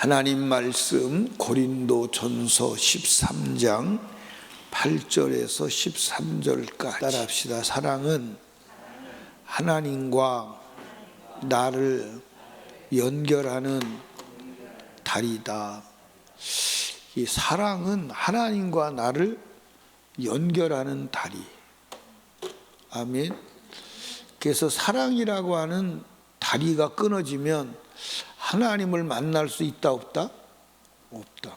하나님 말씀 고린도 전서 13장 8절에서 13절까지 따라합시다. 사랑은 하나님과 나를 연결하는 다리다. 이 사랑은 하나님과 나를 연결하는 다리. 아멘. 그래서 사랑이라고 하는 다리가 끊어지면 하나님을 만날 수 있다 없다? 없다.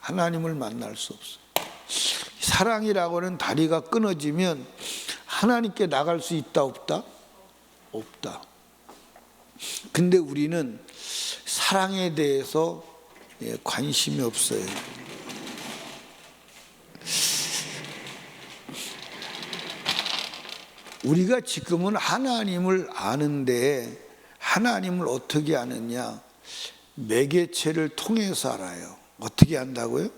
하나님을 만날 수 없어. 사랑이라고 하는 다리가 끊어지면 하나님께 나갈 수 있다 없다? 없다. 근데 우리는 사랑에 대해서 예, 관심이 없어요. 우리가 지금은 하나님을 아는데 하나님을 어떻게 아느냐? 매개체를 통해서 알아요. 어떻게 안다고요?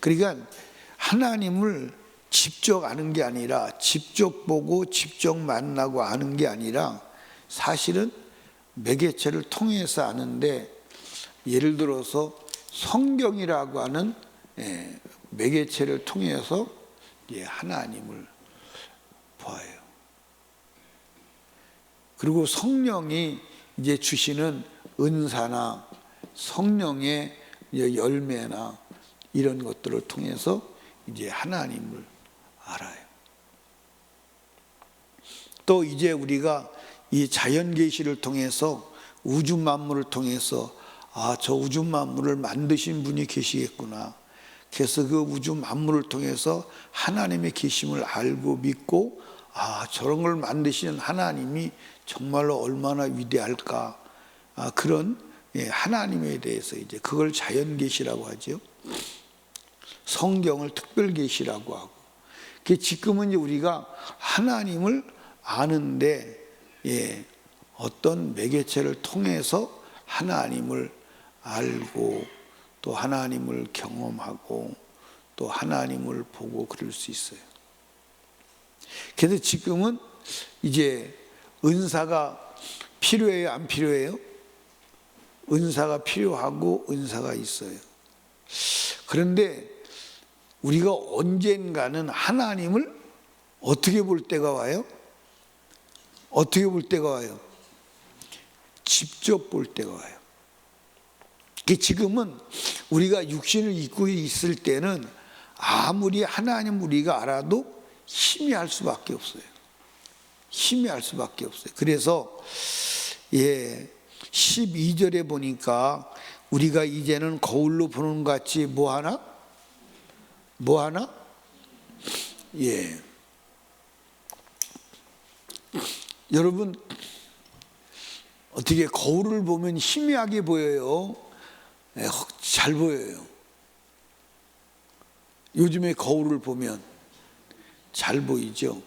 그러니까 하나님을 직접 아는 게 아니라 직접 보고 직접 만나고 아는 게 아니라 사실은 매개체를 통해서 아는데 예를 들어서 성경이라고 하는 예, 매개체를 통해서 하나님을 봐요. 그리고 성령이 이제 주시는 은사나 성령의 열매나 이런 것들을 통해서 이제 하나님을 알아요. 또 이제 우리가 이 자연 계시를 통해서 우주 만물을 통해서 아, 저 우주 만물을 만드신 분이 계시겠구나. 그래서 그 우주 만물을 통해서 하나님의 계심을 알고 믿고 아, 저런 걸 만드시는 하나님이 정말로 얼마나 위대할까. 아, 그런 예, 하나님에 대해서 이제 그걸 자연 계시라고 하죠. 성경을 특별 계시라고 하고. 그 지금은 이제 우리가 하나님을 아는데 예, 어떤 매개체를 통해서 하나님을 알고 또 하나님을 경험하고 또 하나님을 보고 그럴 수 있어요. 그래서 지금은 이제 은사가 필요해요, 안 필요해요? 은사가 필요하고 은사가 있어요. 그런데 우리가 언젠가는 하나님을 어떻게 볼 때가 와요? 어떻게 볼 때가 와요? 직접 볼 때가 와요. 지금은 우리가 육신을 입고 있을 때는 아무리 하나님 우리가 알아도 희미할 수밖에 없어요. 희미할 수밖에 없어요. 그래서 예 12절에 보니까 우리가 이제는 거울로 보는 것 같이 뭐 하나? 뭐 하나? 예. 여러분 어떻게 거울을 보면 희미하게 보여요? 예, 잘 보여요. 요즘에 거울을 보면 잘 보이죠.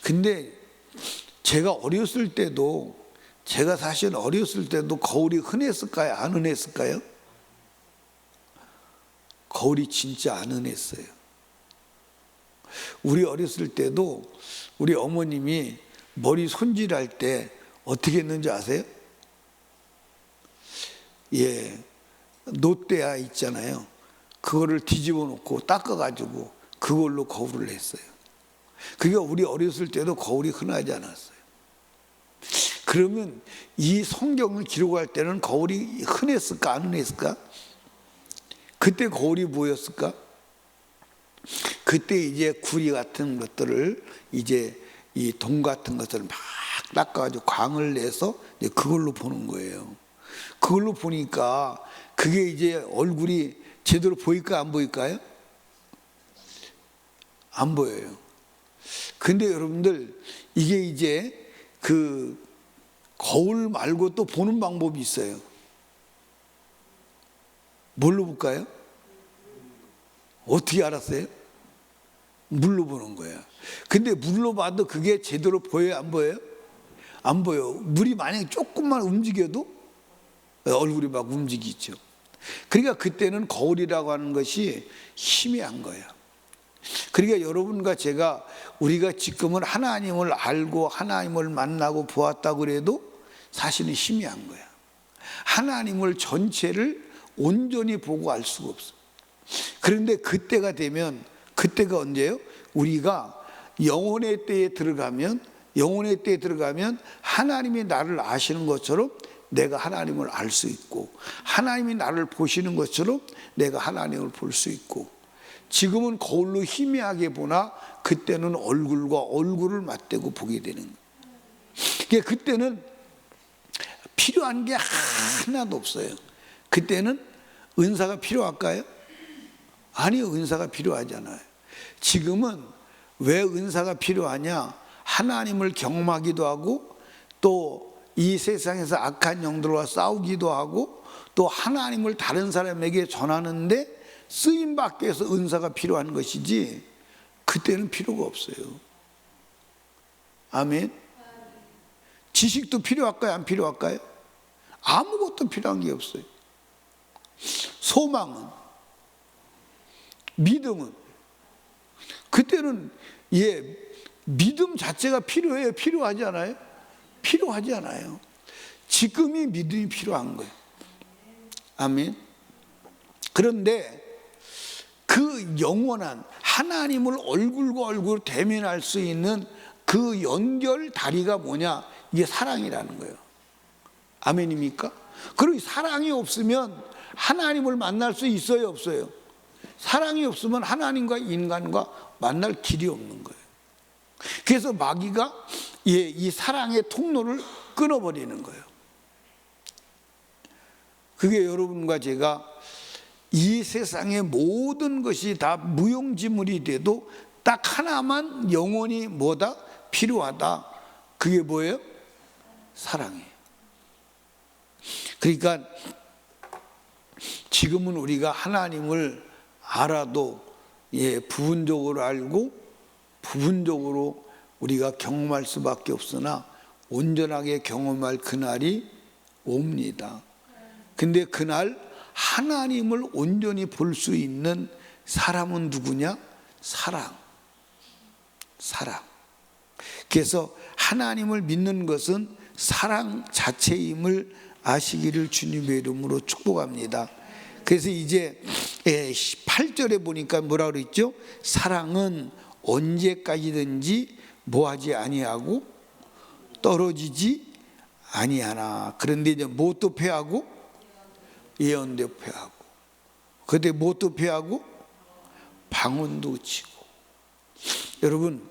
근데 제가 어렸을 때도 제가 사실 어렸을 때도 거울이 흔했을까요? 안 흔했을까요? 거울이 진짜 안 흔했어요. 우리 어렸을 때도 우리 어머님이 머리 손질할 때 어떻게 했는지 아세요? 예, 노때야 있잖아요. 그거를 뒤집어 놓고 닦아가지고 그걸로 거울을 했어요. 그게 우리 어렸을 때도 거울이 흔하지 않았어요. 그러면 이 성경을 기록할 때는 거울이 흔했을까 안 흔했을까? 그때 거울이 뭐였을까? 그때 이제 구리 같은 것들을 이제 이동 같은 것을 막 닦아가지고 광을 내서 그걸로 보는 거예요. 그걸로 보니까 그게 이제 얼굴이 제대로 보일까 안 보일까요? 안 보여요. 근데 여러분들 이게 이제 그 거울 말고 또 보는 방법이 있어요. 뭘로 볼까요? 어떻게 알았어요? 물로 보는 거야. 근데 물로 봐도 그게 제대로 보여요? 안 보여요? 안 보여. 물이 만약에 조금만 움직여도 얼굴이 막 움직이죠. 그러니까 그때는 거울이라고 하는 것이 희미한 거예요. 그러니까 여러분과 제가 우리가 지금은 하나님을 알고 하나님을 만나고 보았다고 그래도 사실은 희미한 거야. 하나님을 전체를 온전히 보고 알 수가 없어. 그런데 그때가 되면 그때가 언제요? 우리가 영혼의 때에 들어가면 영혼의 때에 들어가면 하나님이 나를 아시는 것처럼 내가 하나님을 알 수 있고 하나님이 나를 보시는 것처럼 내가 하나님을 볼 수 있고 지금은 거울로 희미하게 보나 그때는 얼굴과 얼굴을 맞대고 보게 되는 거예요. 그때는 필요한 게 하나도 없어요. 그때는 은사가 필요할까요? 아니요, 은사가 필요하잖아요. 지금은 왜 은사가 필요하냐? 하나님을 경험하기도 하고 또 이 세상에서 악한 영들과 싸우기도 하고 또 하나님을 다른 사람에게 전하는데 쓰임 받기 위해서 은사가 필요한 것이지 그때는 필요가 없어요. 아멘. 지식도 필요할까요? 안 필요할까요? 아무것도 필요한 게 없어요. 소망은 믿음은 그때는 예 믿음 자체가 필요해요. 필요하지 않아요? 필요하지 않아요. 지금이 믿음이 필요한 거예요. 아멘. 그런데 그 영원한 하나님을 얼굴과 얼굴 대면할 수 있는 그 연결 다리가 뭐냐? 이게 사랑이라는 거예요. 아멘입니까? 그리고 사랑이 없으면 하나님을 만날 수 있어요, 없어요? 사랑이 없으면 하나님과 인간과 만날 길이 없는 거예요. 그래서 마귀가 예, 이 사랑의 통로를 끊어버리는 거예요. 그게 여러분과 제가 이 세상의 모든 것이 다 무용지물이 돼도 딱 하나만 영원히 뭐다 필요하다. 그게 뭐예요? 사랑이에요. 그러니까 지금은 우리가 하나님을 알아도 예, 부분적으로 알고 부분적으로 우리가 경험할 수밖에 없으나 온전하게 경험할 그날이 옵니다. 근데 그날 하나님을 온전히 볼 수 있는 사람은 누구냐? 사랑. 사랑. 그래서 하나님을 믿는 것은 사랑 자체임을 아시기를 주님의 이름으로 축복합니다. 그래서 이제 8절에 보니까 뭐라 그랬죠? 사랑은 언제까지든지 뭐하지 아니하고 떨어지지 아니하나. 그런데 이제 무엇도 패하고 예언도 패하고 그때 무엇도 패하고 방언도 치고 여러분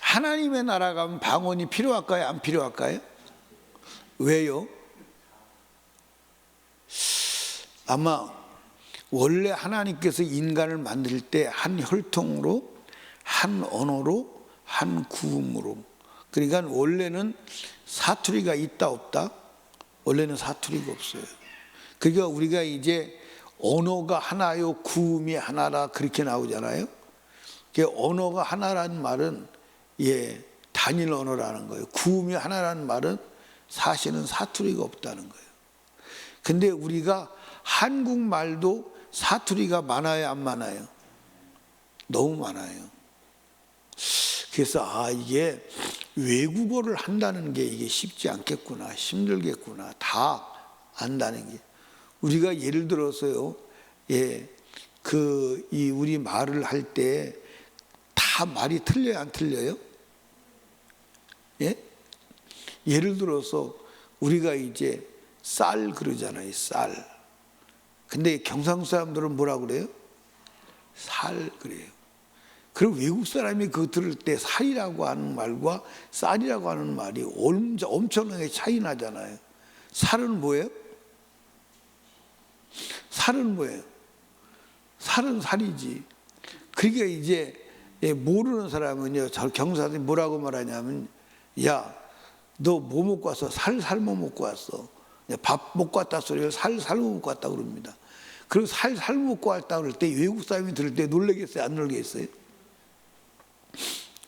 하나님의 나라 가면 방언이 필요할까요? 안 필요할까요? 왜요? 아마 원래 하나님께서 인간을 만들 때 한 혈통으로 한 언어로 한 구음으로 그러니까 원래는 사투리가 있다 없다 원래는 사투리가 없어요. 그러니까 우리가 이제 언어가 하나요 구음이 하나라 그렇게 나오잖아요. 그 언어가 하나라는 말은 예 단일 언어라는 거예요. 구음이 하나라는 말은 사실은 사투리가 없다는 거예요. 근데 우리가 한국말도 사투리가 많아요, 안 많아요? 너무 많아요. 그래서 아 이게 외국어를 한다는 게 이게 쉽지 않겠구나, 힘들겠구나, 다 안다는 게 우리가 예를 들어서요, 예, 그 이 우리 말을 할 때 다 말이 틀려요, 안 틀려요? 예? 예를 들어서 우리가 이제 쌀 그러잖아요, 쌀. 근데 경상 사람들은 뭐라 그래요? 살 그래요. 그리고 외국 사람이 그 들을 때 살이라고 하는 말과 쌀이라고 하는 말이 엄청나게 차이 나잖아요. 살은 뭐예요? 살은 뭐예요? 살은 살이지. 그러니까 이제 모르는 사람은요, 저 경사들이 뭐라고 말하냐면, 야, 너 뭐 먹고 왔어? 살 삶아 먹고 왔어. 밥 먹고 왔다 소리를 살 삶아 먹고 왔다 그럽니다. 그리고 살 삶아 먹고 왔다 그럴 때 외국 사람이 들을 때 놀라겠어요? 안 놀라겠어요?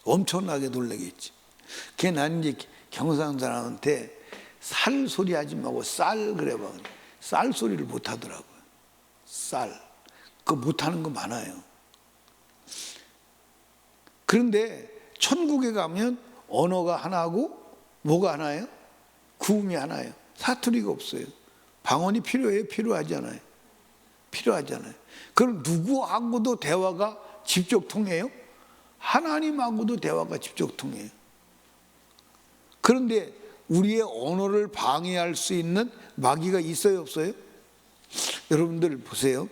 엄청나게 놀라겠지. 그게 난 이제 경상 사람한테 살 소리 하지 말고 쌀 그래 봐. 쌀 소리를 못 하더라고요. 쌀. 그거 못 하는 거 많아요. 그런데 천국에 가면 언어가 하나고 뭐가 하나예요? 구음이 하나예요. 사투리가 없어요. 방언이 필요해요? 필요하잖아요. 필요하잖아요. 그럼 누구하고도 대화가 직접 통해요? 하나님하고도 대화가 직접 통해요. 그런데 우리의 언어를 방해할 수 있는 마귀가 있어요, 없어요? 여러분들 보세요.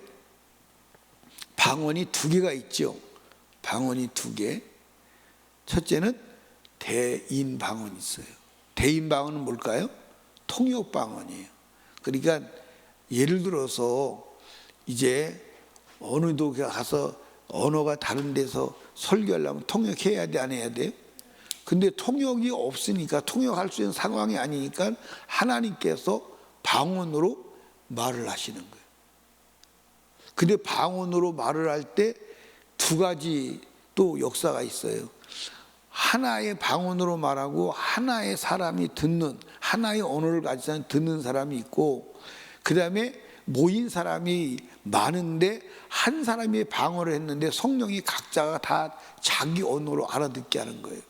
방언이 두 개가 있죠. 방언이 두 개. 첫째는 대인 방언이 있어요. 대인 방언은 뭘까요? 통역 방언이에요. 그러니까 예를 들어서 이제 어느 도 가서 언어가 다른 데서 설교하려면 통역해야 돼, 안 해야 돼요? 근데 통역이 없으니까 통역할 수 있는 상황이 아니니까 하나님께서 방언으로 말을 하시는 거예요. 근데 방언으로 말을 할 때 두 가지 또 역사가 있어요. 하나의 방언으로 말하고 하나의 사람이 듣는 하나의 언어를 가진 사람이 듣는 사람이 있고 그 다음에 모인 사람이 많은데 한 사람이 방언을 했는데 성령이 각자가 다 자기 언어로 알아듣게 하는 거예요.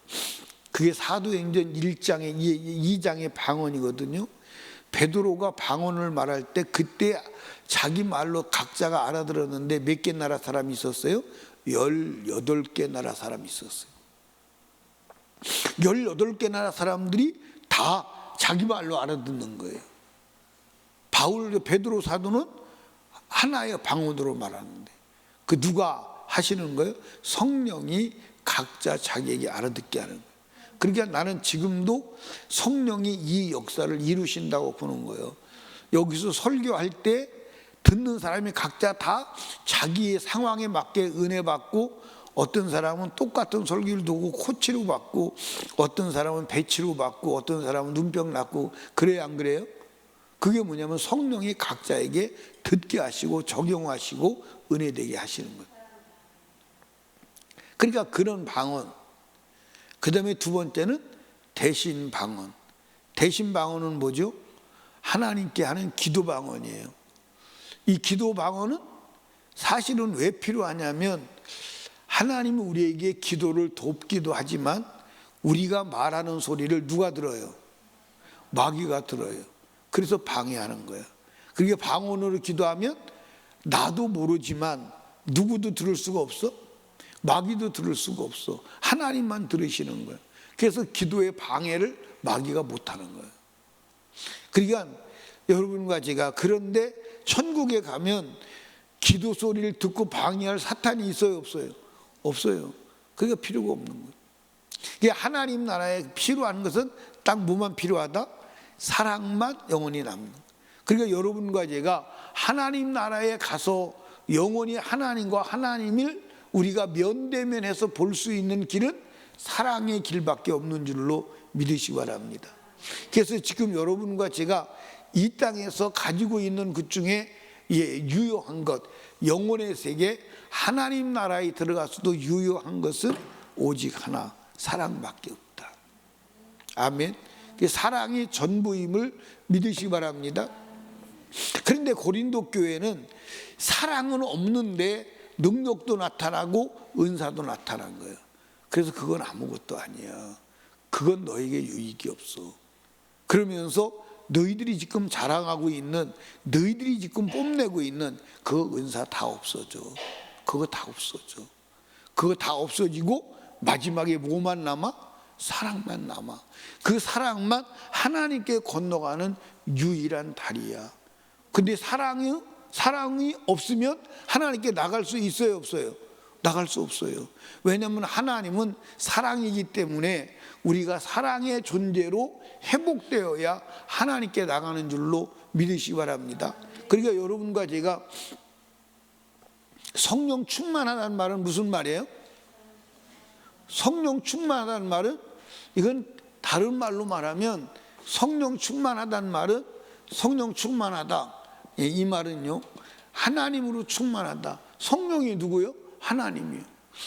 그게 사도행전 1장의 2장의 방언이거든요. 베드로가 방언을 말할 때 그때 자기 말로 각자가 알아들었는데 몇 개 나라 사람이 있었어요? 18개 나라 사람이 있었어요. 18개 나라 사람들이 다 자기 말로 알아듣는 거예요. 바울 베드로 사도는 하나의 방언으로 말하는데 그 누가 하시는 거예요? 성령이 각자 자기에게 알아듣게 하는 거예요. 그러니까 나는 지금도 성령이 이 역사를 이루신다고 보는 거예요. 여기서 설교할 때 듣는 사람이 각자 다 자기의 상황에 맞게 은혜 받고 어떤 사람은 똑같은 설교를 두고 코치로 받고 어떤 사람은 배치로 받고 어떤 사람은 눈병 났고 그래요 안 그래요? 그게 뭐냐면 성령이 각자에게 듣게 하시고 적용하시고 은혜 되게 하시는 거예요. 그러니까 그런 방언. 그 다음에 두 번째는 대신 방언. 대신 방언은 뭐죠? 하나님께 하는 기도 방언이에요. 이 기도 방언은 사실은 왜 필요하냐면 하나님은 우리에게 기도를 돕기도 하지만 우리가 말하는 소리를 누가 들어요? 마귀가 들어요. 그래서 방해하는 거야. 그게 방언으로 기도하면 나도 모르지만 누구도 들을 수가 없어. 마귀도 들을 수가 없어. 하나님만 들으시는 거야. 그래서 기도의 방해를 마귀가 못하는 거예요. 그러니까 여러분과 제가 그런데 천국에 가면 기도 소리를 듣고 방해할 사탄이 있어요, 없어요? 없어요. 그게 필요가 없는 거예요. 하나님 나라에 필요한 것은 딱 뭐만 필요하다? 사랑만 영원히 남는. 그러니까 여러분과 제가 하나님 나라에 가서 영원히 하나님과 하나님을 우리가 면대면해서 볼 수 있는 길은 사랑의 길밖에 없는 줄로 믿으시기 바랍니다. 그래서 지금 여러분과 제가 이 땅에서 가지고 있는 것 중에 예, 유효한 것, 영혼의 세계, 하나님 나라에 들어가서도 유효한 것은 오직 하나, 사랑밖에 없다. 아멘. 그 사랑이 전부임을 믿으시기 바랍니다. 그런데 고린도 교회는 사랑은 없는데 능력도 나타나고 은사도 나타난 거예요. 그래서 그건 아무것도 아니야. 그건 너에게 유익이 없어. 그러면서 너희들이 지금 자랑하고 있는 너희들이 지금 뽐내고 있는 그 은사 다 없어져. 그거 다 없어져. 그거 다 없어지고 마지막에 뭐만 남아? 사랑만 남아. 그 사랑만 하나님께 건너가는 유일한 다리야. 근데 사랑이 사랑이 없으면 하나님께 나갈 수 있어요, 없어요? 나갈 수 없어요. 왜냐하면 하나님은 사랑이기 때문에 우리가 사랑의 존재로 회복되어야 하나님께 나가는 줄로 믿으시기 바랍니다. 그러니까 여러분과 제가 성령 충만하다는 말은 무슨 말이에요? 성령 충만하다는 말은 이건 다른 말로 말하면 성령 충만하다는 말은 성령 충만하다. 예, 이 말은요. 하나님으로 충만하다. 성령이 누구요? 하나님이요.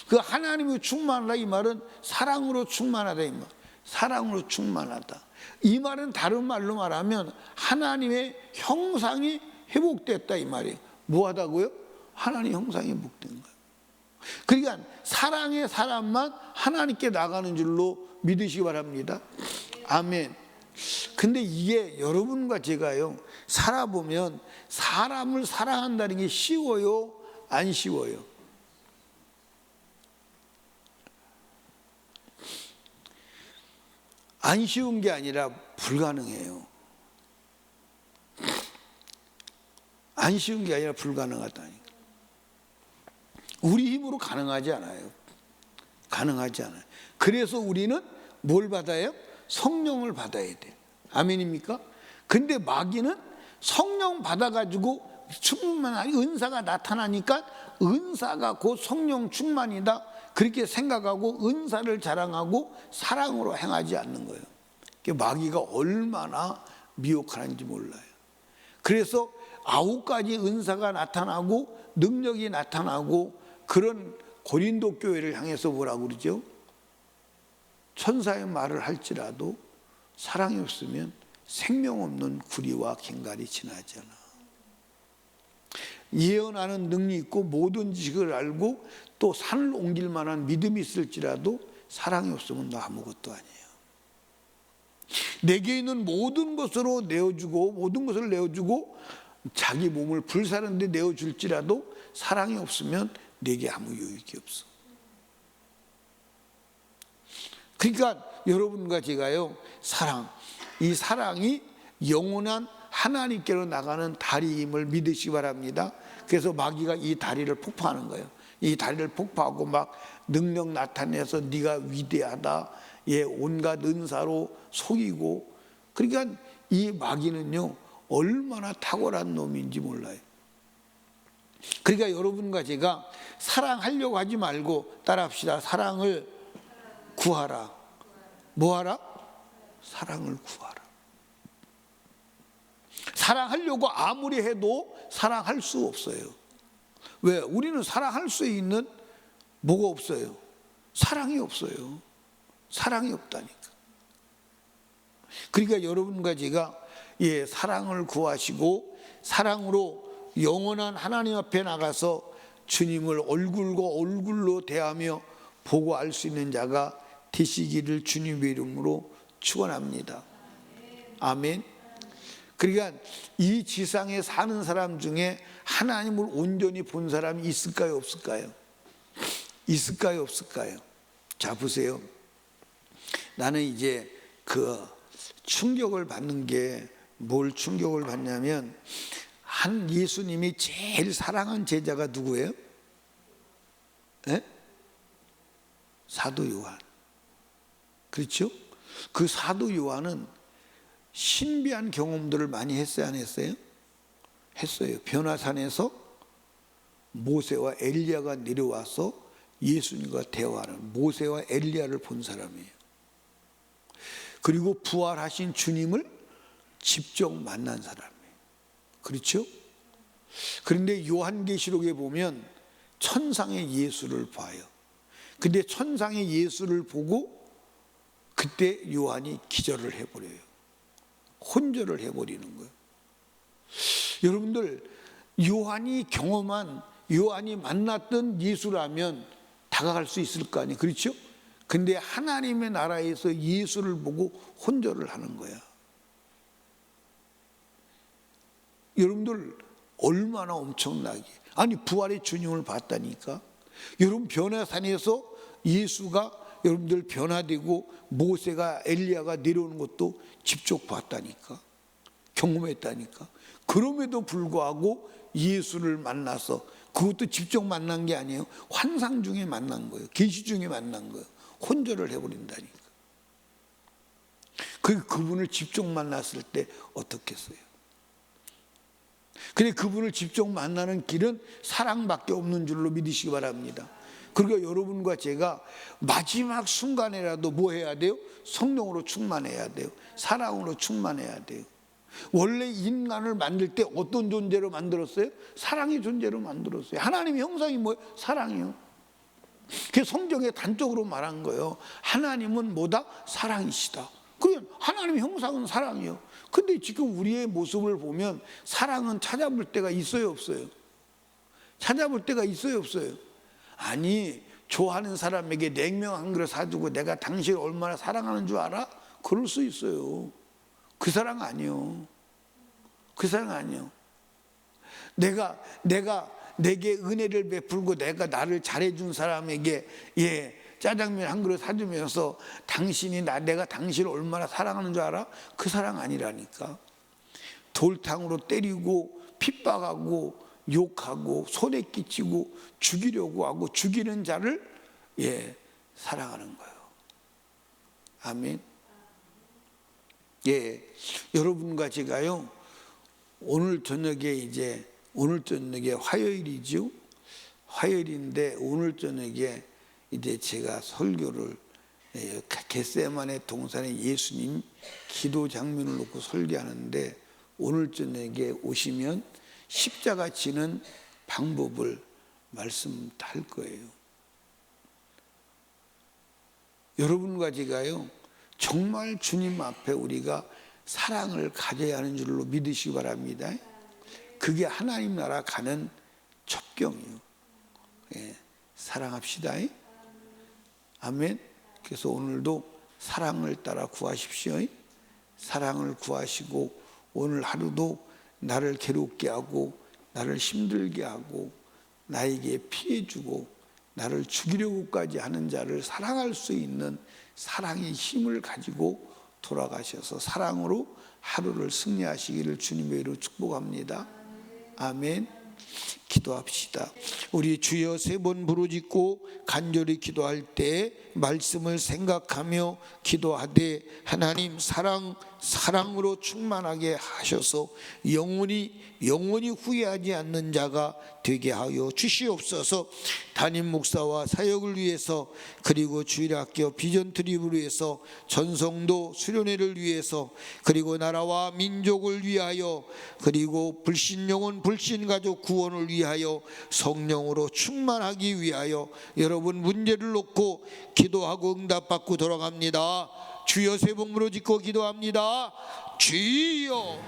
그 하나님이 충만하다 이 말은 사랑으로 충만하다 이 말. 사랑으로 충만하다. 이 말은 다른 말로 말하면 하나님의 형상이 회복됐다 이 말이에요. 뭐 하다고요? 하나님 형상이 회복된 거예요. 그러니까 사랑의 사람만 하나님께 나가는 줄로 믿으시기 바랍니다. 아멘. 근데 이게 여러분과 제가요, 살아보면 사람을 사랑한다는 게 쉬워요? 안 쉬워요? 안 쉬운 게 아니라 불가능해요. 안 쉬운 게 아니라 불가능하다니까. 우리 힘으로 가능하지 않아요. 가능하지 않아요. 그래서 우리는 뭘 받아요? 성령을 받아야 돼. 아멘입니까? 근데 마귀는 성령 받아가지고 충만한 은사가 나타나니까 은사가 곧 성령 충만이다. 그렇게 생각하고 은사를 자랑하고 사랑으로 행하지 않는 거예요. 마귀가 얼마나 미혹하는지 몰라요. 그래서 아홉 가지 은사가 나타나고 능력이 나타나고 그런 고린도 교회를 향해서 뭐라고 그러죠? 천사의 말을 할지라도 사랑이 없으면 생명 없는 구리와 갱갈이 지나잖아. 예언하는 능력이 있고 모든 지식을 알고 또 산을 옮길 만한 믿음이 있을지라도 사랑이 없으면 너 아무것도 아니에요. 내게 있는 모든 것으로 내어주고 모든 것을 내어주고 자기 몸을 불사르는데 내어줄지라도 사랑이 없으면 내게 아무 유익이 없어. 그러니까 여러분과 제가요 사랑 이 사랑이 영원한 하나님께로 나가는 다리임을 믿으시기 바랍니다. 그래서 마귀가 이 다리를 폭파하는 거예요. 이 다리를 폭파하고 막 능력 나타내서 네가 위대하다. 예, 온갖 은사로 속이고 그러니까 이 마귀는요 얼마나 탁월한 놈인지 몰라요. 그러니까 여러분과 제가 사랑하려고 하지 말고 따라합시다. 사랑을 구하라. 뭐하라? 사랑을 구하라. 사랑하려고 아무리 해도 사랑할 수 없어요. 왜? 우리는 사랑할 수 있는 뭐가 없어요? 사랑이 없어요. 사랑이 없다니까. 그러니까 여러분과 제가 예, 사랑을 구하시고 사랑으로 영원한 하나님 앞에 나가서 주님을 얼굴과 얼굴로 대하며 보고 알 수 있는 자가 되시기를 주님의 이름으로 축원합니다. 아멘. 그러니까 이 지상에 사는 사람 중에 하나님을 온전히 본 사람이 있을까요, 없을까요? 있을까요, 없을까요? 자, 보세요. 나는 이제 그 충격을 받는 게 뭘 충격을 받냐면 한 예수님이 제일 사랑한 제자가 누구예요? 예? 사도 요한. 그렇죠? 그 사도 요한은 신비한 경험들을 많이 했어요, 안 했어요? 했어요. 변화산에서 모세와 엘리야가 내려와서 예수님과 대화하는 모세와 엘리야를 본 사람이에요. 그리고 부활하신 주님을 직접 만난 사람이에요. 그렇죠? 그런데 요한계시록에 보면 천상의 예수를 봐요. 근데 천상의 예수를 보고 그때 요한이 기절을 해버려요. 혼절을 해버리는 거예요. 여러분들 요한이 경험한 요한이 만났던 예수라면 다가갈 수 있을 거 아니에요. 그렇죠? 근데 하나님의 나라에서 예수를 보고 혼절을 하는 거야. 여러분들 얼마나 엄청나게 아니 부활의 주님을 봤다니까. 여러분 변화산에서 예수가 여러분들 변화되고 모세가 엘리야가 내려오는 것도 직접 봤다니까. 경험했다니까. 그럼에도 불구하고 예수를 만나서 그것도 직접 만난 게 아니에요. 환상 중에 만난 거예요. 계시 중에 만난 거예요. 혼절을 해버린다니까. 그 그분을 직접 만났을 때 어떻겠어요? 근데 그분을 직접 만나는 길은 사랑밖에 없는 줄로 믿으시기 바랍니다. 그러니까 여러분과 제가 마지막 순간에라도 뭐 해야 돼요? 성령으로 충만해야 돼요. 사랑으로 충만해야 돼요. 원래 인간을 만들 때 어떤 존재로 만들었어요? 사랑의 존재로 만들었어요. 하나님의 형상이 뭐예요? 사랑이요. 그 성경에 단적으로 말한 거예요. 하나님은 뭐다? 사랑이시다. 그러면 하나님의 형상은 사랑이요. 근데 지금 우리의 모습을 보면 사랑은 찾아볼 때가 있어요, 없어요? 찾아볼 때가 있어요, 없어요? 아니, 좋아하는 사람에게 냉면 한 그릇 사주고 내가 당신을 얼마나 사랑하는 줄 알아? 그럴 수 있어요. 그 사랑 아니요. 그 사랑 아니요. 내가 내가 내게 은혜를 베풀고 내가 나를 잘해준 사람에게 예 짜장면 한 그릇 사주면서 당신이 나 내가 당신을 얼마나 사랑하는 줄 알아? 그 사랑 아니라니까. 돌탕으로 때리고 핍박하고 욕하고 손에 끼치고 죽이려고 하고 죽이는 자를 예 사랑하는 거예요. 아멘. 예, 여러분과 제가요 오늘 저녁에 이제 오늘 저녁에 화요일이죠. 화요일인데 오늘 저녁에 이제 제가 설교를 예, 겟세만의 동산에 예수님 기도 장면을 놓고 설교하는데 오늘 저녁에 오시면 십자가 지는 방법을 말씀할 거예요. 여러분과 제가요 정말 주님 앞에 우리가 사랑을 가져야 하는 줄로 믿으시기 바랍니다. 그게 하나님 나라 가는 첩경이요. 예, 사랑합시다. 아멘. 그래서 오늘도 사랑을 따라 구하십시오. 사랑을 구하시고 오늘 하루도 나를 괴롭게 하고 나를 힘들게 하고 나에게 피해 주고 나를 죽이려고까지 하는 자를 사랑할 수 있는 사랑의 힘을 가지고 돌아가셔서 사랑으로 하루를 승리하시기를 주님의 이로 축복합니다. 아멘. 기도합시다. 우리 주여 세 번 부르짖고 간절히 기도할 때 말씀을 생각하며 기도하되 하나님 사랑 사랑으로 충만하게 하셔서 영원히 영원히 후회하지 않는 자가 되게 하여 주시옵소서. 담임 목사와 사역을 위해서 그리고 주일학교 비전 트립을 위해서 전성도 수련회를 위해서 그리고 나라와 민족을 위하여 그리고 불신 영혼 불신 가족 구원을 위하여 성령으로 충만하기 위하여 여러분 문제를 놓고 기도하고 응답받고 돌아갑니다. 주여 세번 부르짖고 기도합니다. 주여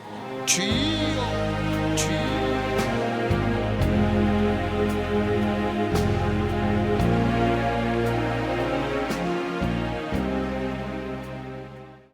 주여 주여